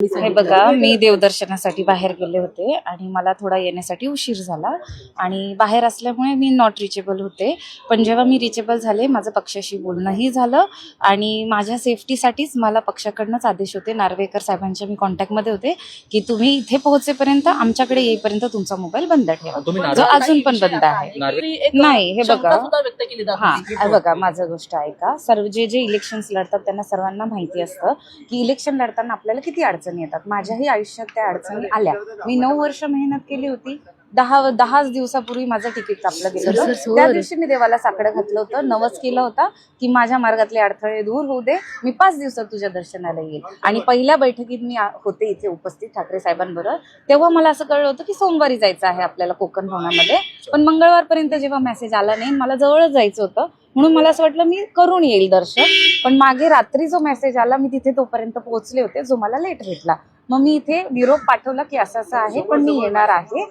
हे बघा मी देवदर्शनासाठी बाहेर गेले होते आणि मला थोडा येण्यासाठी उशीर झाला. आणि बाहेर असल्यामुळे मी नॉट रिचेबल होते. पण जेव्हा मी रिचेबल झाले माझं पक्षाशी बोलणंही झालं आणि माझ्या सेफ्टीसाठीच मला पक्षाकडनंच आदेश होते. नार्वेकर साहेबांच्या मी कॉन्टॅक्टमध्ये होते की तुम्ही इथे पोहोचेपर्यंत आमच्याकडे येईपर्यंत तुमचा मोबाईल बंद ठेवा. तुम्ही जो अजून पण बंद आहे. नाही हे बघा. व्यक्त केली जाते हा हे बघा माझं गोष्ट ऐका. सर्व जे जे इलेक्शन्स लढतात त्यांना सर्वांना माहिती असतं की इलेक्शन लढताना आपल्याला किती अडचणी येतात. माझ्याही आयुष्यात त्या अडचणी आल्या. मी नऊ वर्ष मेहनत केली होती. दहा दहाच दिवसापूर्वी माझं तिकीट कापलं गेलं होतं. त्या दिवशी मी देवाला साकडं घातलं होतं. नवस केलं होतं की माझ्या मार्गातले अडथळे दूर होऊ दे. मी पाच दिवसात तुझ्या दर्शनाला येईल. आणि पहिल्या बैठकीत मी होते इथे उपस्थित ठाकरे साहेबांबरोबर. तेव्हा मला असं कळलं होतं की सोमवारी जायचं आहे आपल्याला कोकण भवनामध्ये. पण मंगळवारपर्यंत जेव्हा मेसेज आला नाही मला जवळच जायचं होतं. म्हणून मला असं वाटलं मी करून येईल दर्शन. पण मागे रात्री जो मेसेज आला मी तिथे तोपर्यंत पोहोचले होते जो मला लेट भेटला. मग मी इथे निरोप पाठवला की असं असं आहे पण मी येणार आहे.